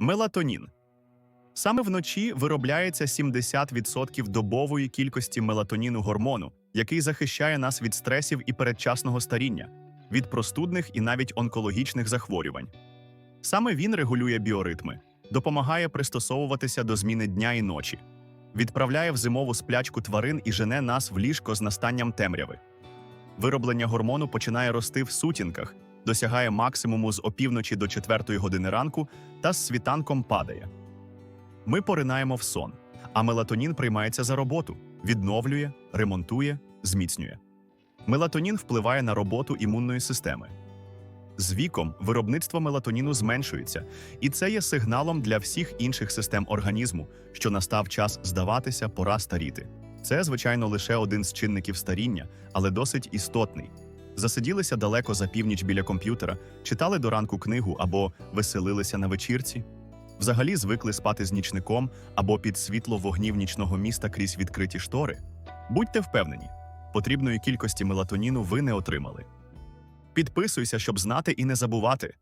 Мелатонін. Саме вночі виробляється 70% добової кількості мелатоніну гормону, який захищає нас від стресів і передчасного старіння, від простудних і навіть онкологічних захворювань. Саме він регулює біоритми, допомагає пристосовуватися до зміни дня і ночі, відправляє в зимову сплячку тварин і жене нас в ліжко з настанням темряви. Вироблення гормону починає рости в сутінках, досягає максимуму з опівночі до 4 години ранку та з світанком падає. Ми поринаємо в сон, а мелатонін приймається за роботу, відновлює, ремонтує, зміцнює. Мелатонін впливає на роботу імунної системи. З віком виробництво мелатоніну зменшується, і це є сигналом для всіх інших систем організму, що настав час здаватися, пора старіти. Це, звичайно, лише один з чинників старіння, але досить істотний. Засиділися далеко за північ біля комп'ютера, читали до ранку книгу або веселилися на вечірці. Взагалі звикли спати з нічником або під світло вогнів нічного міста крізь відкриті штори. Будьте впевнені, потрібної кількості мелатоніну ви не отримали. Підписуйся, щоб знати і не забувати.